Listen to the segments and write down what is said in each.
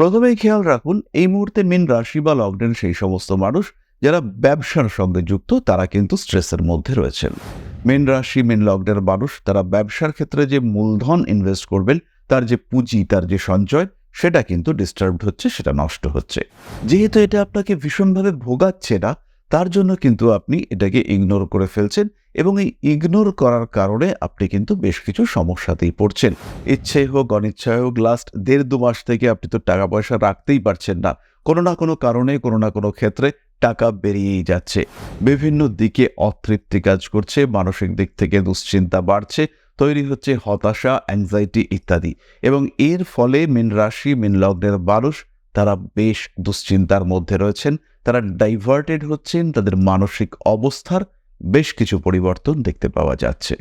প্রথমেই খেয়াল রাখুন, এই মুহূর্তে মিন রাশি বা লগ্নের সেই সমস্ত মানুষ যারা ব্যবসার সঙ্গে যুক্ত, তারা কিন্তু স্ট্রেসের মধ্যে রয়েছেন। মেন রাশি, মেন লগ্নের মানুষ, তারা ব্যবসার ক্ষেত্রে যে মূলধন ইনভেস্ট করবেন, তার যে পুঁজি, তার যে সঞ্চয়, সেটা কিন্তু ডিস্টার্বড হচ্ছে, সেটা নষ্ট হচ্ছে। যেহেতু এটা আপনাকে ভীষণভাবে ভোগাচ্ছে না তার জন্য কিন্তু আপনি এটাকে ইগনোর করে ফেলছেন এবং এই ইগনোর করার কারণে আপনি কিন্তু বেশ কিছু সমস্যাতেই পড়ছেন। ইচ্ছে হোক অনিচ্ছায় হোক লাস্ট দেড় দু মাস থেকে আপনি তো টাকা পয়সা রাখতেই পারছেন না। কোনো না কোনো কারণে, কোনো না কোনো ক্ষেত্রে টাকা বেরিয়েই যাচ্ছে। বিভিন্ন দিকে অতৃপ্তি কাজ করছে, মানসিক দিক থেকে দুশ্চিন্তা বাড়ছে, তৈরি হচ্ছে হতাশা অ্যাংজাইটি ইত্যাদি। এবং এর ফলে মিন রাশি, মিন লগ্নের মানুষ তারা বেশ দুশ্চিন্তার মধ্যে রয়েছেন। তারা ডাইভার্টেড হচ্ছেন, তাদের মানসিক অবস্থার বেশ কিছু পরিবর্তন দেখতে পাওয়া যাচ্ছে।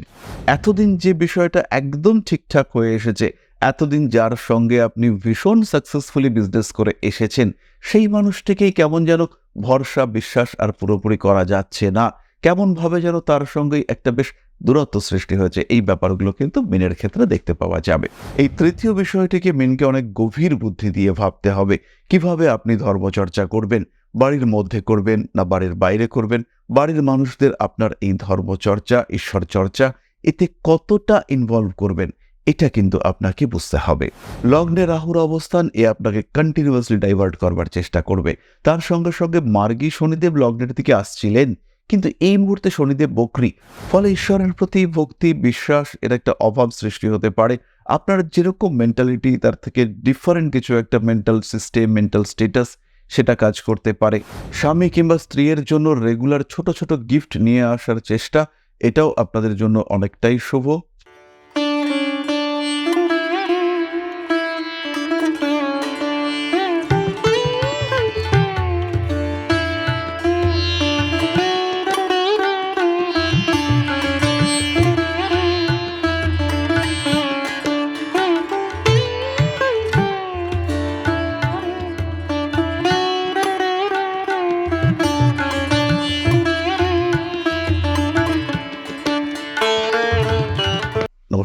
এতদিন যে বিষয়টা একদম ঠিকঠাক হয়ে এসেছে, এতদিন যার সঙ্গে আপনি ভীষণ সাকসেসফুলি বিজনেস করে এসেছেন, সেই মানুষটিকেই কেমন যেন ভরসা, বিশ্বাস আর পুরোপুরি করা যাচ্ছে না। কেমনভাবে যেন তার সঙ্গেই একটা বেশ দূরত্ব সৃষ্টি হয়েছে। এই ব্যাপারগুলো কিন্তু মিনের ক্ষেত্রে দেখতে পাওয়া যাবে। এই তৃতীয় বিষয়টিকে মিনকে অনেক গভীর বুদ্ধি দিয়ে ভাবতে হবে। কীভাবে আপনি ধর্মচর্চা করবেন? বাড়ির মধ্যে করবেন না বাড়ির বাইরে করবেন? বাড়ির মানুষদের আপনার এই ধর্মচর্চা ঈশ্বর চর্চা এতে কতটা ইনভলভ করবেন? এটা কিন্তু আপনাকে বুঝতে হবে। লগ্নে রাহুর অবস্থান, এ আপনাকে কন্টিনিউয়াসলি ডাইভার্ট করবার চেষ্টা করবে। তার সঙ্গে সঙ্গে মার্গী শনিদেব লগ্নের দিকে আসছিলেন। কিন্তু এই মুহূর্তে শনিদেব বকরি, ফলে ঈশ্বরের প্রতি ভক্তি, বিশ্বাস, এর একটা অভাব সৃষ্টি হতে পারে। আপনার যেরকম মেন্টালিটি তার থেকে ডিফারেন্ট কিছু একটা মেন্টাল সিস্টেম মেন্টাল স্টেটাস সেটা কাজ করতে পারে। স্বামী কিংবা স্ত্রীর জন্য রেগুলার ছোট ছোট গিফট নিয়ে আসার চেষ্টা, এটাও আপনাদের জন্য অনেকটাই শুভ।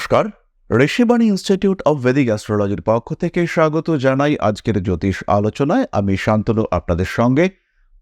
নমস্কার। ঋষিবাণী ইনস্টিটিউট অব ভেদিক অ্যাস্ট্রোলজির পক্ষ থেকে স্বাগত জানাই আজকের জ্যোতিষ আলোচনায়। আমি শান্তনু, আপনাদের সঙ্গে।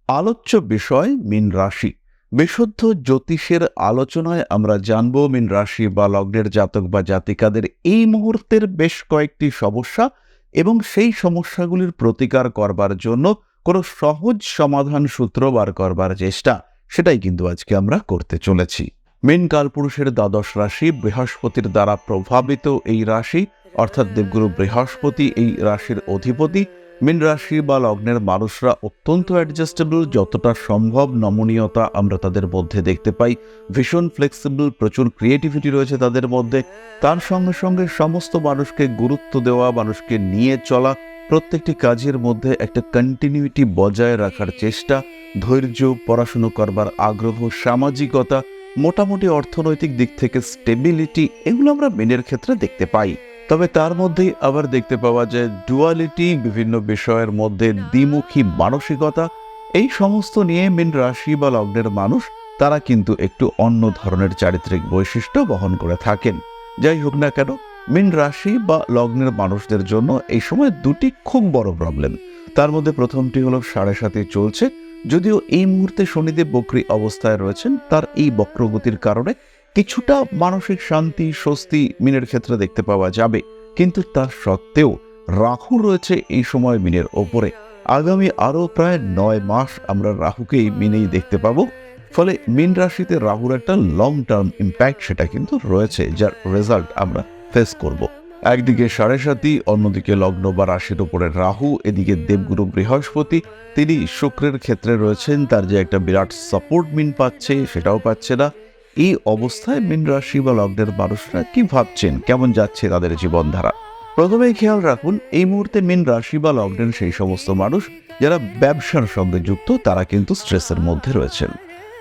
আলোচ্য বিষয়, মিন রাশি। বিশুদ্ধ জ্যোতিষের আলোচনায় আমরা জানব মিন রাশি বা লগ্নের জাতক বা জাতিকাদের এই মুহূর্তের বেশ কয়েকটি সমস্যা এবং সেই সমস্যাগুলির প্রতিকার করবার জন্য কোনো সহজ সমাধান সূত্র বার করবার চেষ্টা, সেটাই কিন্তু আজকে আমরা করতে চলেছি। মীন কালপুরুষের দ্বাদশ রাশি বৃহস্পতির দ্বারা প্রভাবিত এই রাশি, অর্থাৎ দেবগুরু বৃহস্পতি এই রাশির অধিপতি। মীন রাশি বা লগ্নের মানুষরা অত্যন্ত অ্যাডজাস্টেবল যতটা সম্ভব নমনীয়তা আমরা তাদের মধ্যে দেখতে পাই। ভীষণ ফ্লেক্সিবল প্রচুর ক্রিয়েটিভিটি রয়েছে তাদের মধ্যে। তার সঙ্গে সঙ্গে সমস্ত মানুষকে গুরুত্ব দেওয়া, মানুষকে নিয়ে চলা, প্রত্যেকটি কাজের মধ্যে একটা কন্টিনিউটি বজায় রাখার চেষ্টা, ধৈর্য, পড়াশুনো করবার আগ্রহ, সামাজিকতা মোটামুটি অর্থনৈতিক দিক থেকে স্টেবিলিটি এগুলো আমরা মেনের ক্ষেত্রে দেখতে পাই। তবে তার মধ্যেই আবার দেখতে পাওয়া যায় ডুয়ালিটি বিভিন্ন বিষয়ের মধ্যে দ্বিমুখী মানসিকতা, এই সমস্ত নিয়ে মিন রাশি বা লগ্নের মানুষ তারা কিন্তু একটু অন্য ধরনের চারিত্রিক বৈশিষ্ট্য বহন করে থাকেন। যাই হোক না কেন, মিন রাশি বা লগ্নের মানুষদের জন্য এই সময় দুটি খুব বড় প্রবলেম তার মধ্যে প্রথমটি হলো সাড়ে সাথে চলছে যদিও এই মুহূর্তে শনিদেব বক্রী অবস্থায় রয়েছেন, তার এই বক্রগতির কারণে কিছুটা মানসিক শান্তি, স্বস্তি মিনের ক্ষেত্রে দেখতে পাওয়া যাবে। কিন্তু তার সত্ত্বেও রাহু রয়েছে এই সময় মিনের ওপরে। আগামী আরও প্রায় নয় মাস আমরা রাহুকেই মিনেই দেখতে পাবো। ফলে মিন রাশিতে রাহুর একটা লং টার্ম ইম্প্যাক্ট সেটা কিন্তু রয়েছে, যার রেজাল্ট আমরা ফেস করব। একদিকে সাড়ে সাতি অন্যদিকে লগ্ন বা রাশির উপরে রাহু, এদিকে দেবগুরু বৃহস্পতি, তিনি শুক্রের ক্ষেত্রে রয়েছেন, তার যে একটা বিরাট সাপোর্ট মিন পাচ্ছে, সেটাও পাচ্ছে না। এই অবস্থায় মিন রাশি বা লগ্নের মানুষরা কি ভাবছেন? কেমন যাচ্ছে তাদের জীবনধারা? প্রথমেই খেয়াল রাখুন, এই মুহূর্তে মিন রাশি বা লগ্নের সেই সমস্ত মানুষ, যারা ব্যবসার সঙ্গে যুক্ত, তারা কিন্তু স্ট্রেসের মধ্যে রয়েছেন।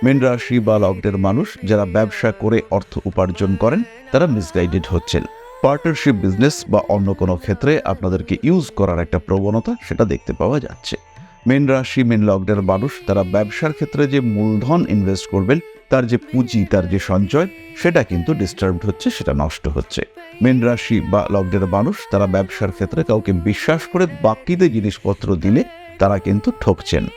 মিন রাশি বা লগ্নের মানুষ, যারা ব্যবসা করে অর্থ উপার্জন করেন, তারা মিসগাইডেড হচ্ছেন। পার্টনারশিপ বিজনেস বা অন্য কোনো ক্ষেত্রে আপনাদেরকে ইউজ করার একটা প্রবণতা সেটা দেখতে পাওয়া যাচ্ছে। মেন রাশি, মেন লগ্নের মানুষ, তারা ব্যবসার ক্ষেত্রে যে মূলধন ইনভেস্ট করবেন, তার যে পুঁজি, তার যে সঞ্চয়, সেটা কিন্তু ডিস্টার্বড হচ্ছে, সেটা নষ্ট হচ্ছে। মেন রাশি বা লগ্নের মানুষ, তারা ব্যবসার ক্ষেত্রে কাউকে বিশ্বাস করে বাকিতে জিনিসপত্র দিলে তারা কিন্তু ঠকছেন।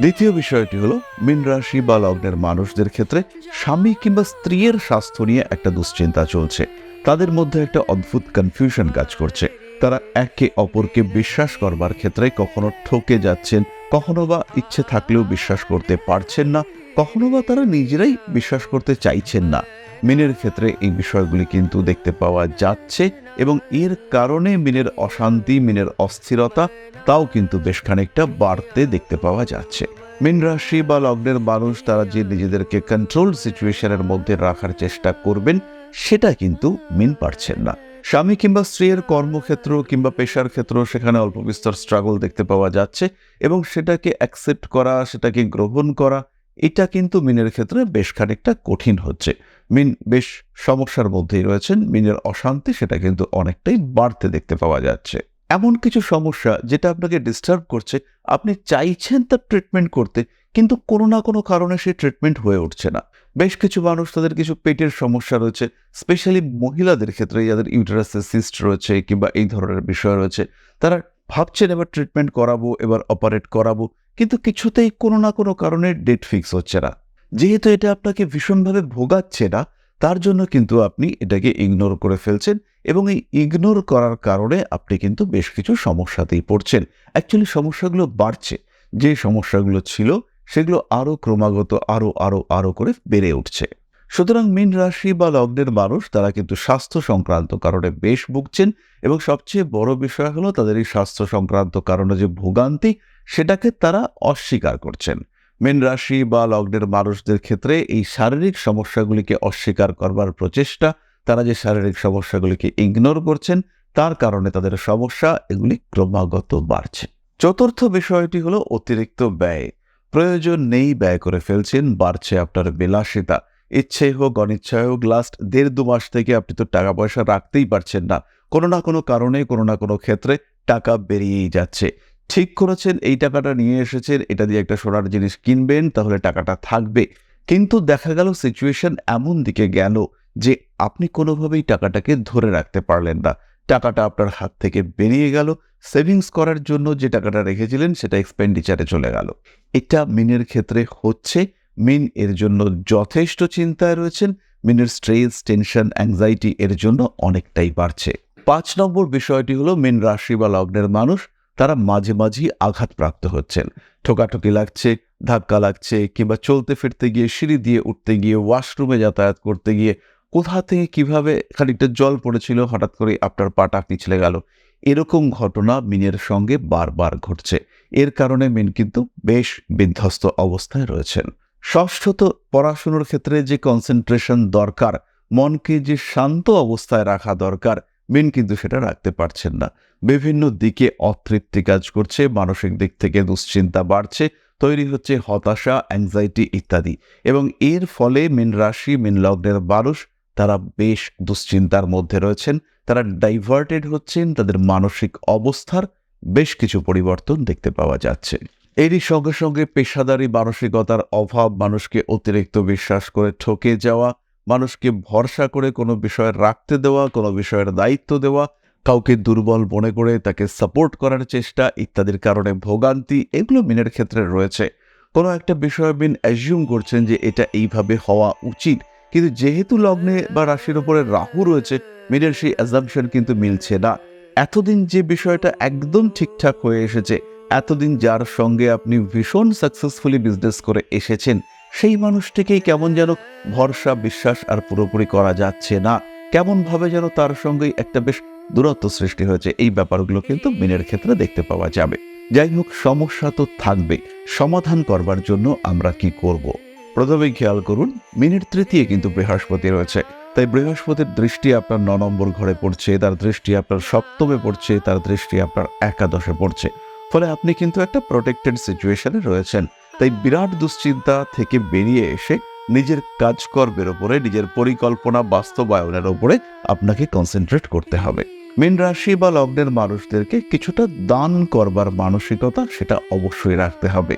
দ্বিতীয় বিষয়টি হলো, মীন রাশি বা লগ্নের মানুষদের ক্ষেত্রে স্বামী কিংবা স্ত্রীর স্বাস্থ্য নিয়ে একটা দুশ্চিন্তা চলছে। তাদের মধ্যে একটা অদ্ভুত কনফিউশন কাজ করছে। তারা একে অপরকে বিশ্বাস করবার ক্ষেত্রে কখনো ঠকে যাচ্ছেন, কখনো বা ইচ্ছে থাকলেও বিশ্বাস করতে পারছেন না, কখনো বা তারা নিজেরাই বিশ্বাস করতে চাইছেন না। মিনের ক্ষেত্রে এই বিষয়গুলি কিন্তু দেখতে পাওয়া যাচ্ছে এবং এর কারণে মিনের অশান্তি, মিনের অস্থিরতা, তাও কিন্তু বেশ খানিকটা বাড়তে দেখতে পাওয়া যাচ্ছে। মিন রাশি বা লগ্নের মানুষ তারা যে নিজেদেরকে কন্ট্রোল সিচুয়েশনের মধ্যে রাখার চেষ্টা করবেন সেটা কিন্তু মিন পারছেন না। স্বামী কিংবা স্ত্রীর কর্মক্ষেত্র কিংবা পেশার ক্ষেত্র সেখানে অল্প বিস্তর স্ট্রাগল দেখতে পাওয়া যাচ্ছে এবং সেটাকে অ্যাকসেপ্ট করা, সেটাকে গ্রহণ করা, এটা কিন্তু মিনের ক্ষেত্রে বেশ খানিকটা কঠিন হচ্ছে। মিন বেশ সমস্যার মধ্যেই রয়েছেন, মিনের অশান্তি সেটা কিন্তু অনেকটাই বাড়তে দেখতে পাওয়া যাচ্ছে। এমন কিছু সমস্যা যেটা আপনাকে ডিস্টার্ব করছে, আপনি চাইছেন তার ট্রিটমেন্ট করতে কিন্তু কোনো না কোনো কারণে সেই ট্রিটমেন্ট হয়ে উঠছে না। বেশ কিছু মানুষ তাদের কিছু পেটের সমস্যা রয়েছে স্পেশালি মহিলাদের ক্ষেত্রে যাদের ইউটারাসের সিস্ট রয়েছে কিংবা এই ধরনের বিষয় রয়েছে, তারা ভাবছেন এবার ট্রিটমেন্ট করাবো, এবার অপারেট করাবো, কিন্তু কিছুতেই কোনো না কোনো কারণে ডেট ফিক্স হচ্ছে না। যেহেতু এটা আপনাকে ভীষণভাবে ভোগাচ্ছে না, তার জন্য কিন্তু আপনি এটাকে ইগনোর করে ফেলছেন এবং এই ইগনোর করার কারণে আপনি কিন্তু বেশ কিছু সমস্যাতেই পড়ছেন। অ্যাকচুয়ালি সমস্যাগুলো বাড়ছে। যে সমস্যাগুলো ছিল সেগুলো আরও ক্রমাগত আরও আরও আরও করে বেড়ে উঠছে। সুতরাং মীন রাশি বা লগ্নের মানুষ, তারা কিন্তু স্বাস্থ্য সংক্রান্ত কারণে বেশ ভুগছেন এবং সবচেয়ে বড় বিষয় হলো তাদের এই স্বাস্থ্য সংক্রান্ত কারণে যে ভোগান্তি, সেটাকে তারা অস্বীকার করছেন। মীন রাশি বা লগ্নের মানুষদের ক্ষেত্রে এই শারীরিক সমস্যাগুলিকে অস্বীকার করবার প্রচেষ্টা, তারা যে শারীরিক সমস্যাগুলিকে ইগনোর করছেন, তার কারণে তাদের সমস্যা এগুলি ক্রমাগত বাড়ছে। চতুর্থ বিষয়টি হলো অতিরিক্ত ব্যয়। প্রয়োজন নেই ব্যয় করে ফেলছেন, বাড়ছে আপনার বিলাসিতা। ইচ্ছে হোক, অনিচ্ছায় হোক লাস্ট দেড় দু মাস থেকে আপনি তো টাকা পয়সা রাখতেই পারছেন না। কোনো না কোনো কারণে, কোনো না কোনো ক্ষেত্রে টাকা বেরিয়েই যাচ্ছে। ঠিক করেছেন, এই টাকাটা নিয়ে এসেছেন, এটা দিয়ে একটা সোনার জিনিস কিনবেন, তাহলে টাকাটা থাকবে। কিন্তু দেখা গেল সিচুয়েশন এমন দিকে গেল যে আপনি কোনোভাবেই টাকাটাকে ধরে রাখতে পারলেন না। টাকাটা আপনার হাত থেকে বেরিয়ে গেল সেভিংস করার জন্য যে টাকাটা রেখেছিলেন সেটা এক্সপেন্ডিচারে চলে গেল। এটা মিনের ক্ষেত্রে হচ্ছে। মিন এর জন্য যথেষ্ট চিন্তায় রয়েছেন। মিনের স্ট্রেস টেনশন অ্যাংজাইটি এর জন্য অনেকটাই বাড়ছে। পাঁচ নম্বর বিষয়টি হলো, মিন রাশি বা লগ্নের মানুষ, তারা মাঝে মাঝেই আঘাতপ্রাপ্ত হচ্ছেন। ঠোকাঠুকি লাগছে, ধাক্কা লাগছে, কিংবা চলতে ফিরতে গিয়ে সিঁড়ি দিয়ে উঠতে গিয়ে ওয়াশরুমে যাতায়াত করতে গিয়ে, কোথা থেকে কীভাবে খানিকটা জল পড়েছিল, হঠাৎ করে আপনার পাটা পিছলে গেল। এরকম ঘটনা মিনের সঙ্গে বারবার ঘটছে। এর কারণে মিন কিন্তু বেশ বিধ্বস্ত অবস্থায় রয়েছেন। ষষ্ঠত পড়াশুনোর ক্ষেত্রে যে কনসেন্ট্রেশন দরকার, মনকে যে শান্ত অবস্থায় রাখা দরকার, মিন কিন্তু সেটা রাখতে পারছেন না। বিভিন্ন দিকে অতৃপ্তি কাজ করছে, মানসিক দিক থেকে দুশ্চিন্তা বাড়ছে, তৈরি হচ্ছে হতাশা অ্যাংজাইটি ইত্যাদি। এবং এর ফলে মিন রাশি, মিন লগ্নের মানুষ, তারা বেশ দুশ্চিন্তার মধ্যে রয়েছেন। তারা ডাইভার্টেড হচ্ছেন, তাদের মানসিক অবস্থার বেশ কিছু পরিবর্তন দেখতে পাওয়া যাচ্ছে। এরই সঙ্গে সঙ্গে পেশাদারি মানসিকতার অভাব, মানুষকে অতিরিক্ত বিশ্বাস করে ঠকে যাওয়া, মানুষকে ভরসা করে কোনো বিষয়ে রাখতে দেওয়া, কোনো বিষয়ের দায়িত্ব দেওয়া, কাউকে দুর্বল মনে করে তাকে সাপোর্ট করার চেষ্টা ইত্যাদির কারণে ভোগান্তি এগুলো মিনের ক্ষেত্রে রয়েছে। কোনো একটা বিষয় মিন অ্যাজিউম করছেন যে এটা এইভাবে হওয়া উচিত। কিন্তু যেহেতু লগ্নে বা রাশির ওপরে রাহু রয়েছে মিনের সেই অ্যাজামশন কিন্তু মিলছে না। এতদিন যে বিষয়টা একদম ঠিকঠাক হয়ে এসেছে, এতদিন যার সঙ্গে আপনি ভীষণ সাকসেসফুলি বিজনেস করে এসেছেন, সেই মানুষটিকেই কেমন যেন ভরসা, বিশ্বাস আর পুরোপুরি করা যাচ্ছে না। কেমনভাবে যেন তার সঙ্গেই একটা বেশ দূরত্ব সৃষ্টি হয়েছে, এই ব্যাপারগুলো কিন্তু মিনের ক্ষেত্রে দেখতে পাওয়া যাবে। যাই হোক, সমস্যা তো থাকবে, সমাধান করবার জন্য আমরা কি করব। প্রথমেই খেয়াল করুন মিনিট তৃতীয় কিন্তু বৃহস্পতি রয়েছে। তাই বৃহস্পতির দৃষ্টি আপনার ন নম্বর ঘরে পড়ছে, তার দৃষ্টি আপনার সপ্তমে পড়ছে, তার দৃষ্টি আপনার একাদশে পড়ছে। ফলে আপনি কিন্তু একটা প্রোটেক্টেড সিচুয়েশনে রয়েছেন। তাই বিরাট দুশ্চিন্তা থেকে বেরিয়ে এসে নিজের কাজকর্মের ওপরে, নিজের পরিকল্পনা বাস্তবায়নের ওপরে আপনাকে কনসেন্ট্রেট করতে হবে। মীন রাশি বা লগ্নের মানুষদেরকে কিছুটা দান করবার মানসিকতা সেটা অবশ্যই রাখতে হবে।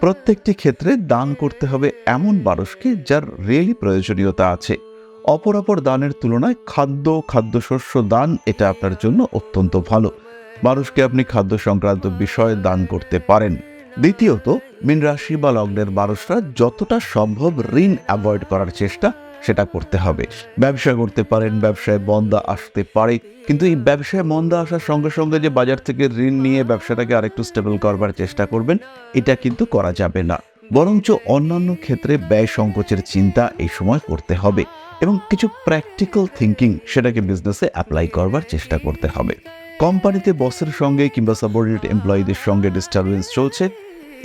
প্রত্যেকটি ক্ষেত্রে দান করতে হবে এমন মানুষকে যার রিয়েলি প্রয়োজনীয়তা আছে। অপর অপর দানের তুলনায় খাদ্য, খাদ্যশস্য দান এটা আপনার জন্য অত্যন্ত ভালো। মানুষকে আপনি খাদ্য সংক্রান্ত বিষয়ে দান করতে পারেন। দ্বিতীয়ত, মীন রাশি বা লগ্নের মানুষরা যতটা সম্ভব ঋণ অ্যাভয়েড করার চেষ্টা সেটা করতে হবে। ব্যবসা করতে পারেন, ব্যবসায় মন্দা আসতে পারে, কিন্তু এই ব্যবসায় মন্দা আসার সঙ্গে সঙ্গে যে বাজার থেকে ঋণ নিয়ে ব্যবসাটাকে আরেকটু স্টেবল করবার চেষ্টা করবেন, এটা কিন্তু করা যাবে না। বরঞ্চ অন্যান্য ক্ষেত্রে ব্যয় সংকোচের চিন্তা এই সময় করতে হবে। এবং কিছু প্র্যাকটিক্যাল থিঙ্কিং সেটাকে বিজনেসে অ্যাপ্লাই করবার চেষ্টা করতে হবে। কোম্পানিতে বসের সঙ্গে কিংবা সাবঅর্ডিনেট এমপ্লয়ীদের সঙ্গে ডিস্টারবেন্স চলছে,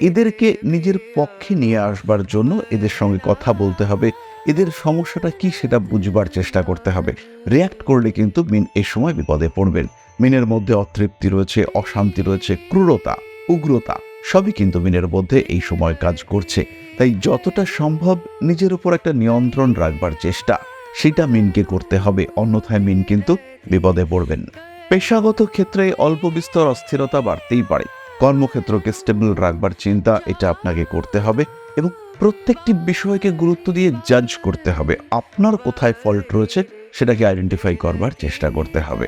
এদেরকে নিজের পক্ষে নিয়ে আসবার জন্য এদের সঙ্গে কথা বলতে হবে, এদের সমস্যাটা কি সেটা বুঝবার চেষ্টা করতে হবে। রিয়াক্ট করলে কিন্তু মিন এই সময় বিপদে পড়বেন। মিনের মধ্যে অতৃপ্তি রয়েছে, অশান্তি রয়েছে, ক্রূরতা, উগ্রতা, সবই কিন্তু মিনের মধ্যে এই সময় কাজ করছে। তাই যতটা সম্ভব নিজের উপর একটা নিয়ন্ত্রণ রাখবার চেষ্টা, সেটা মিনকে করতে হবে, অন্যথায় মিন কিন্তু বিপদে পড়বেন। পেশাগত ক্ষেত্রে অল্প বিস্তর অস্থিরতা বাড়তেই পারে। কর্মক্ষেত্রকে স্টেবল রাখবার চিন্তা এটা আপনাকে করতে হবে এবং প্রত্যেকটি বিষয়কে গুরুত্ব দিয়ে জাজ করতে হবে, আপনার কোথায় ফল্ট রয়েছে সেটাকে আইডেন্টিফাই করবার চেষ্টা করতে হবে।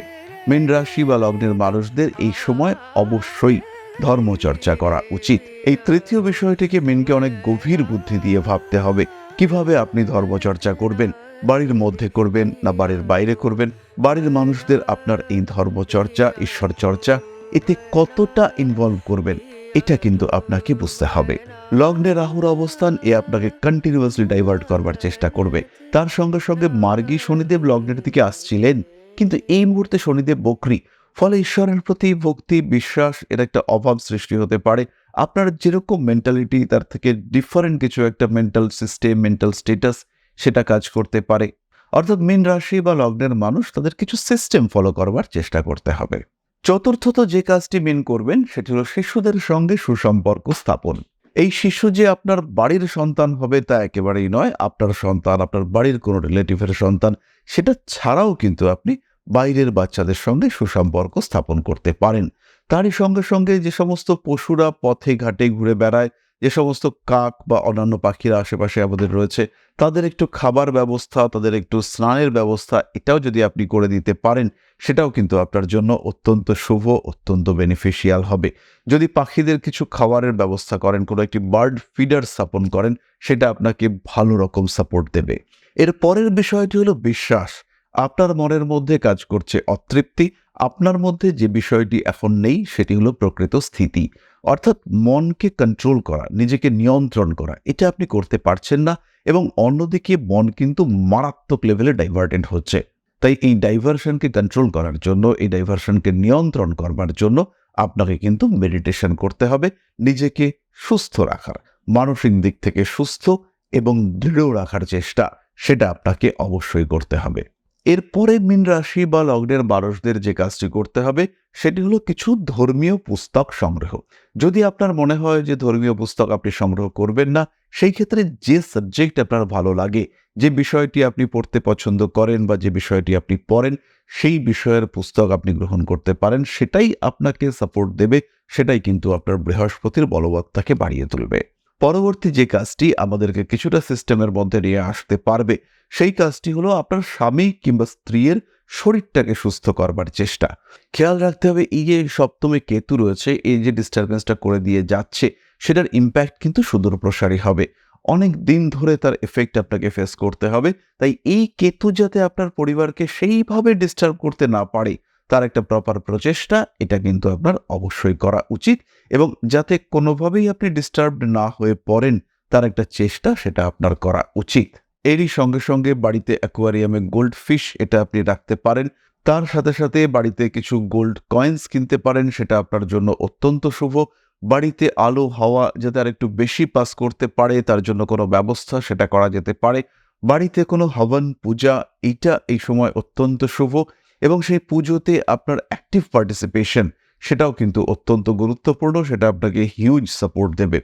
মীন রাশি বা লগ্নের মানুষদের এই সময় অবশ্যই ধর্মচর্চা করা উচিত। এই তৃতীয় বিষয়টিকে মিনকে অনেক গভীর বুদ্ধি দিয়ে ভাবতে হবে। কীভাবে আপনি ধর্মচর্চা করবেন? বাড়ির মধ্যে করবেন না বাড়ির বাইরে করবেন? বাড়ির মানুষদের আপনার এই ধর্মচর্চা ঈশ্বর চর্চা এতে কতটা ইনভলভ করবেন? এটা কিন্তু আপনাকে বুঝতে হবে। লগ্নে রাহুর অবস্থান, এ আপনাকে কন্টিনিউয়াসলি ডাইভার্ট করবার চেষ্টা করবে। তার সঙ্গে সঙ্গে মার্গী শনিদেব লগ্নের দিকে আসছিলেন। কিন্তু এই মুহূর্তে শনিদেব বকরি। ফলে ঈশ্বরের প্রতি ভক্তি, বিশ্বাস, এর একটা অভাব সৃষ্টি হতে পারে। আপনার যেরকম মেন্টালিটি তার থেকে ডিফারেন্ট কিছু একটা মেন্টাল সিস্টেম মেন্টাল স্টেটাস সেটা কাজ করতে পারে। অর্থাৎ মীন রাশি বা লগ্নের মানুষ, তাদের কিছু সিস্টেম ফলো করবার চেষ্টা করতে হবে। চতুর্থত যে কাজটি মিন করবেন, সেটি হল শিশুদের সঙ্গে সুসম্পর্ক স্থাপন। এই শিশু যে আপনার বাড়ির সন্তান হবে, তা একেবারেই নয়। আপনার সন্তান, আপনার বাড়ির কোনো রিলেটিভের সন্তান, সেটা ছাড়াও কিন্তু আপনি বাইরের বাচ্চাদের সঙ্গে সুসম্পর্ক স্থাপন করতে পারেন। তারই সঙ্গে সঙ্গে যে সমস্ত পশুরা পথে ঘাটে ঘুরে বেড়ায়, যে সমস্ত কাক বা অন্যান্য পাখিরা আশেপাশে আমাদের রয়েছে, তাদের একটু খাবার ব্যবস্থা, তাদের একটু স্নানের ব্যবস্থা এটাও যদি আপনি করে দিতে পারেন, সেটাও কিন্তু আপনার জন্য অত্যন্ত শুভ, অত্যন্ত বেনিফিশিয়াল হবে। যদি পাখিদের কিছু খাবারের ব্যবস্থা করেন, কোনো একটি বার্ড ফিডার স্থাপন করেন, সেটা আপনাকে ভালো রকম সাপোর্ট দেবে। এর পরের বিষয়টি হলো বিশ্বাস। আপনার মনের মধ্যে কাজ করছে অতৃপ্তি, আপনার মধ্যে যে বিষয়টি এখন নেই সেটি হলো প্রকৃত স্থিতি। অর্থাৎ মনকে কন্ট্রোল করা, নিজেকে নিয়ন্ত্রণ করা, এটা আপনি করতে পারছেন না এবং অন্যদিকে মন কিন্তু মারাত্মক লেভেলে ডাইভার্টেন্ট হচ্ছে। তাই এই ডাইভারশনকে কন্ট্রোল করার জন্য, এই ডাইভারশনকে নিয়ন্ত্রণ করবার জন্য আপনাকে কিন্তু মেডিটেশন করতে হবে, নিজেকে সুস্থ রাখার, মানসিক দিক থেকে সুস্থ এবং দৃঢ় রাখার চেষ্টা, সেটা আপনাকে অবশ্যই করতে হবে। এরপরে মিন রাশি বা লগ্নের মানুষদের যে কাজটি করতে হবে, সেটি হলো কিছু ধর্মীয় পুস্তক সংগ্রহ। যদি আপনার মনে হয় যে ধর্মীয় পুস্তক আপনি সংগ্রহ করবেন না, সেই ক্ষেত্রে যে সাবজেক্ট আপনার ভালো লাগে, যে বিষয়টি আপনি পড়তে পছন্দ করেন বা যে বিষয়টি আপনি পড়েন, সেই বিষয়ের পুস্তক আপনি গ্রহণ করতে পারেন, সেটাই আপনাকে সাপোর্ট দেবে, সেটাই কিন্তু আপনার বৃহস্পতির বলবত্তাকে বাড়িয়ে তুলবে। পরবর্তী যে কাজটি আমাদেরকে কিছুটা সিস্টেমের মধ্যে নিয়ে আসতে পারবে, সেই কাজটি হলো আপনার স্বামী কিংবা স্ত্রীর শরীরটাকে সুস্থ করবার চেষ্টা। খেয়াল রাখতে হবে, এই যে সপ্তমে কেতু রয়েছে, এই যে ডিস্টারবেন্সটা করে দিয়ে যাচ্ছে, সেটার ইম্প্যাক্ট কিন্তু সুদূর প্রসারী হবে। অনেক দিন ধরে তার এফেক্ট আপনাকে ফেস করতে হবে, তাই এই কেতু যাতে আপনার পরিবারকে সেইভাবে ডিস্টার্ব করতে না পারে তার একটা প্রপার প্রচেষ্টা, এটা কিন্তু আপনার অবশ্যই করা উচিত এবং যাতে কোনোভাবেই আপনি ডিস্টার্বড না হয়ে পড়েন, তার একটা চেষ্টা সেটা আপনার করা উচিত। এরই সঙ্গে সঙ্গে বাড়িতে অ্যাকোয়ারিয়ামে গোল্ড ফিশ এটা আপনি রাখতে পারেন। তার সাথে সাথে বাড়িতে কিছু গোল্ড কয়েন্স কিনতে পারেন, সেটা আপনার জন্য অত্যন্ত শুভ। বাড়িতে আলো, হাওয়া যাতে আর একটু বেশি পাস করতে পারে, তার জন্য কোনো ব্যবস্থা সেটা করা যেতে পারে। বাড়িতে কোনো হবন, পূজা, এটা এই সময় অত্যন্ত শুভ। এবং সেই পুজোতে আপনার অ্যাক্টিভ পার্টিসিপেশন সেটাও কিন্তু অত্যন্ত গুরুত্বপূর্ণ, সেটা আপনাকে হিউজ সাপোর্ট দেবে।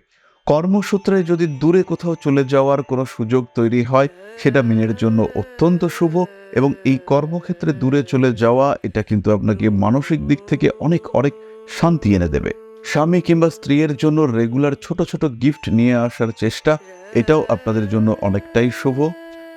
কর্মসূত্রে যদি দূরে কোথাও চলে যাওয়ার কোনো সুযোগ তৈরি হয়, সেটা মিনের জন্য অত্যন্ত শুভ এবং এই কর্মক্ষেত্রে দূরে চলে যাওয়া, এটা কিন্তু আপনাকে মানসিক দিক থেকে অনেক অনেক শান্তি এনে দেবে। স্বামী কিংবা স্ত্রীর জন্য রেগুলার ছোট ছোট গিফট নিয়ে আসার চেষ্টা, এটাও আপনাদের জন্য অনেকটাই শুভ।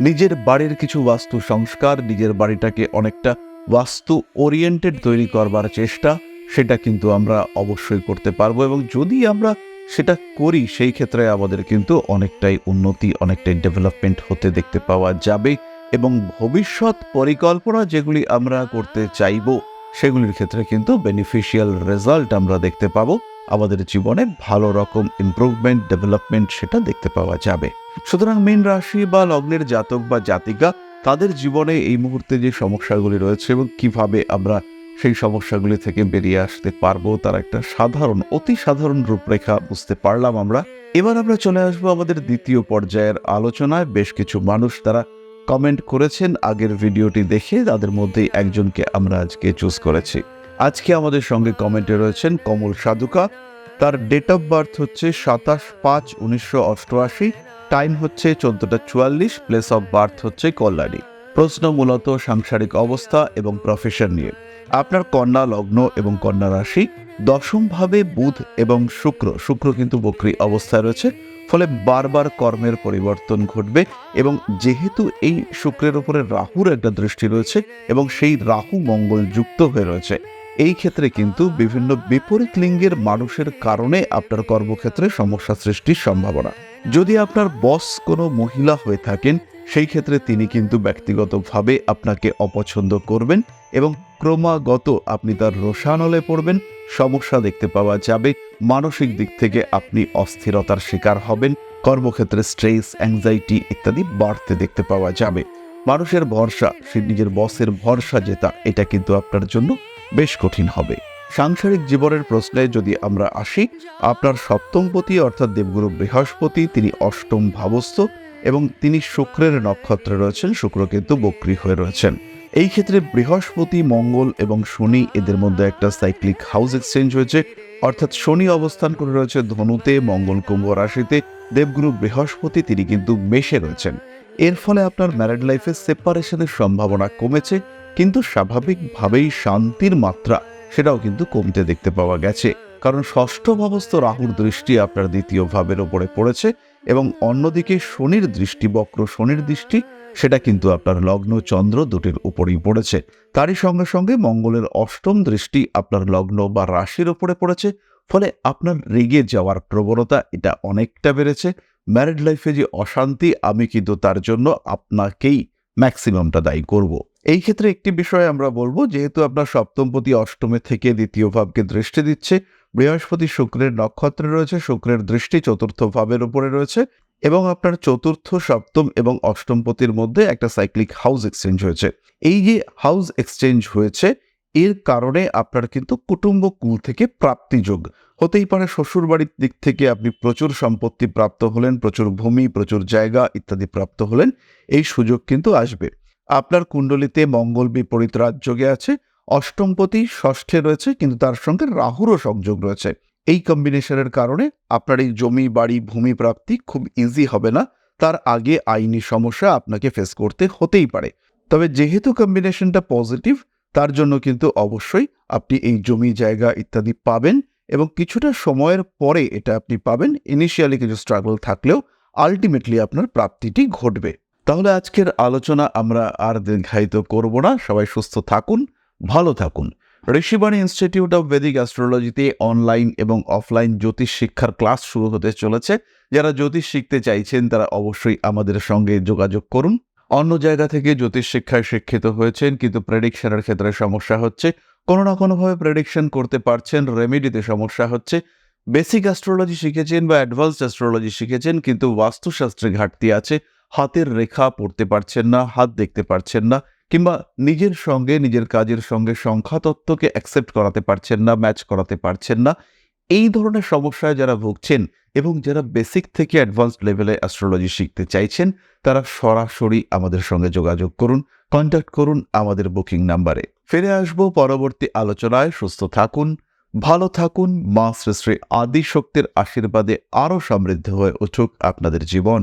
নিজের বাড়ির কিছু বাস্তু সংস্কার, নিজের বাড়িটাকে অনেকটা বাস্তু ওরিয়েন্টেড তৈরি করবার চেষ্টা, সেটা কিন্তু আমরা অবশ্যই করতে পারব এবং যদি আমরা সেটা করি, সেই ক্ষেত্রে আমাদের কিন্তু অনেকটাই উন্নতি, অনেকটাই ডেভেলপমেন্ট হতে দেখতে পাওয়া যাবে এবং ভবিষ্যৎ পরিকল্পনা যেগুলি আমরা করতে চাইব, সেগুলির ক্ষেত্রে কিন্তু বেনিফিশিয়াল রেজাল্ট আমরা দেখতে পাবো। আমাদের জীবনে ভালো রকম ইমপ্রুভমেন্ট ডেভেলপমেন্ট সেটা দেখতে পাওয়া যাবে। সুতরাং মীন রাশি বা লগ্নের জাতক বা জাতিকা তাদের জীবনে এই মুহূর্তে যে সমস্যাগুলি রয়েছে এবং কীভাবে আমরা সেই সমস্যাগুলি থেকে বেরিয়ে আসতে পারব, তার একটা সাধারণ, অতি সাধারণ রূপরেখা বুঝতে পারলাম আমরা। এবার আমরা চলে আসব আমাদের দ্বিতীয় পর্যায়ের আলোচনায়। বেশ কিছু মানুষ তারা কমেন্ট করেছেন, আগের ভিডিওটি দেখে তাদের মধ্যেই একজনকে আমরা আজকে চুজ করেছি। আজকে আমাদের সঙ্গে কমেন্টে রয়েছেন কমল সাধুকা। তার ডেট অফ বার্থ হচ্ছে সাতাশ পাঁচ উনিশশো অষ্টআশি। টাইম হচ্ছে চোদ্দটা চুয়াল্লিশ প্লেস অফ বার্থ হচ্ছে কল্যাণী। প্রশ্ন মূলত সাংসারিক অবস্থা এবং প্রফেশন নিয়ে। আপনার কন্যা লগ্ন এবং কন্যা রাশি দশমভাবে বুধ এবং শুক্র। শুক্র কিন্তু বক্রী অবস্থায় রয়েছে, ফলে বারবার কর্মের পরিবর্তন ঘটবে এবং যেহেতু এই শুক্রের উপরে রাহুর একটা দৃষ্টি রয়েছে এবং সেই রাহু মঙ্গল যুক্ত হয়ে রয়েছে, এই ক্ষেত্রে কিন্তু বিভিন্ন বিপরীত লিঙ্গের মানুষের কারণে আপনার কর্মক্ষেত্রে সমস্যা সৃষ্টির সম্ভাবনা। যদি আপনার বস কোনো মহিলা হয়ে থাকেন, সেই ক্ষেত্রে তিনি কিন্তু ব্যক্তিগতভাবে আপনাকে অপছন্দ করবেন এবং ক্রমাগত আপনি তার রোষানলে পড়বেন। সমস্যা দেখতে পাওয়া যাবে। মানসিক দিক থেকে আপনি অস্থিরতার শিকার হবেন। কর্মক্ষেত্রে স্ট্রেস অ্যাংজাইটি ইত্যাদি বাড়তে দেখতে পাওয়া যাবে। মানুষের ভরসা, সে নিজের বসের ভরসা জেতা, এটা কিন্তু আপনার জন্য বেশ কঠিন হবে। সাংসারিক জীবনের প্রশ্নে যদি আমরা আসি, আপনার সপ্তমপতি অর্থাৎ দেবগুরু বৃহস্পতি, তিনি অষ্টম ভাবস্থ এবং তিনি শুক্রের নক্ষত্রে রয়েছেন, শুক্র কিন্তু বক্রী হয়ে রয়েছেন। এই ক্ষেত্রে বৃহস্পতি, মঙ্গল এবং শনি এদের মধ্যে একটা সাইক্লিক হাউস এক্সচেঞ্জ হয়েছে। অর্থাৎ শনি অবস্থান করে রয়েছে ধনুতে, মঙ্গল কুম্ভ রাশিতে, দেবগুরু বৃহস্পতি, তিনি কিন্তু মেশে রয়েছেন। এর ফলে আপনার ম্যারেড লাইফে সেপারেশনের সম্ভাবনা কমেছে, কিন্তু স্বাভাবিকভাবেই শান্তির মাত্রা সেটাও কিন্তু কমতে দেখতে পাওয়া গেছে। কারণ ষষ্ঠ ভাবস্থ রাহুর দৃষ্টি আপনার দ্বিতীয় ভাবের ওপরে পড়েছে এবং অন্যদিকে শনির দৃষ্টি, বক্র শনির দৃষ্টি, সেটা কিন্তু আপনার লগ্ন চন্দ্র দুটির উপরেই পড়েছে। তারই সঙ্গে সঙ্গে মঙ্গলের অষ্টম দৃষ্টি আপনার লগ্ন বা রাশির ওপরে পড়েছে, ফলে আপনার রেগে যাওয়ার প্রবণতা এটা অনেকটা বেড়েছে। ম্যারিড লাইফে যে অশান্তি, আমি কিন্তু তার জন্য আপনাকেই ম্যাক্সিমামটা দায়ী করব। এই ক্ষেত্রে একটি বিষয় আমরা বলব, যেহেতু আপনার সপ্তমপতি অষ্টমে থেকে দ্বিতীয় ভাবকে দৃষ্টি দিচ্ছে, বৃহস্পতি শুক্রের নক্ষত্রে রয়েছে, শুক্রের দৃষ্টি চতুর্থ ভাবের উপরে রয়েছে এবং আপনার চতুর্থ, সপ্তম এবং অষ্টমপতির মধ্যে একটা সাইক্লিক হাউস এক্সচেঞ্জ হয়েছে। এই যে হাউস এক্সচেঞ্জ হয়েছে, এর কারণে আপনার কিন্তু কুটুম্ব কুল থেকে প্রাপ্তিযোগ হতেই পারে শ্বশুর বাড়ির দিক থেকে আপনি প্রচুর সম্পত্তি প্রাপ্ত হলেন, প্রচুর ভূমি, প্রচুর জায়গা ইত্যাদি প্রাপ্ত হলেন, এই সুযোগ কিন্তু আসবে। আপনার কুণ্ডলিতে মঙ্গল বিপরীত রাজযোগে আছে, অষ্টমপতি ষষ্ঠে রয়েছে, কিন্তু তার সঙ্গে রাহুরও সংযোগ রয়েছে। এই কম্বিনেশনের কারণে আপনার এই জমি, বাড়ি, ভূমি প্রাপ্তি খুব ইজি হবে না। তার আগে আইনি সমস্যা আপনাকে ফেস করতে হতেই পারে। তবে যেহেতু কম্বিনেশনটা পজিটিভ তার জন্য কিন্তু অবশ্যই আপনি এই জমি, জায়গা ইত্যাদি পাবেন এবং কিছুটা সময়ের পরে এটা আপনি পাবেন। ইনিশিয়ালি কিছু স্ট্রাগল থাকলেও আলটিমেটলি আপনার প্রাপ্তিটি ঘটবে। তাহলে আজকের আলোচনা আমরা আর দীর্ঘায়িত করব না। সবাই সুস্থ থাকুন, ভালো থাকুন। ঋষিবাণী ইনস্টিটিউট অফ বেদিক অ্যাস্ট্রোলজিতে অনলাইন এবং অফলাইন জ্যোতিষ শিক্ষার ক্লাস শুরু হতে চলেছে। যারা জ্যোতিষ শিখতে চাইছেন, তারা অবশ্যই আমাদের সঙ্গে যোগাযোগ করুন। অন্য জায়গা থেকে জ্যোতিষ শিক্ষায় শিক্ষিত হয়েছেন, কিন্তু প্রেডিকশনের ক্ষেত্রে সমস্যা হচ্ছে। কোনো না কোনোভাবে প্রেডিকশন করতে পারছেন রেমেডিতে সমস্যা হচ্ছে। বেসিক অ্যাস্ট্রোলজি শিখেছেন বা অ্যাডভান্সড অ্যাস্ট্রোলজি শিখেছেন, কিন্তু বাস্তুশাস্ত্রে ঘাটতি আছে। হাতের রেখা পড়তে পারছেন না, হাত দেখতে পারছেন না, কিংবা নিজের সঙ্গে, নিজের কাজের সঙ্গে সংখ্যাতত্ত্বকে অ্যাকসেপ্ট করাতে পারছেন না ম্যাচ করাতে পারছেন না। এই ধরনের সমস্যায় যারা ভুগছেন এবং যারা বেসিক থেকে অ্যাডভান্সড লেভেলে অ্যাস্ট্রোলজি শিখতে চাইছেন, তারা সরাসরি আমাদের সঙ্গে যোগাযোগ করুন কন্ট্যাক্ট করুন আমাদের বুকিং নাম্বারে ফিরে আসব পরবর্তী আলোচনায়, সুস্থ থাকুন, ভালো থাকুন, মা শ্রী শ্রী আদি শক্তির আশীর্বাদে আরও সমৃদ্ধ হয়ে উঠুক আপনাদের জীবন।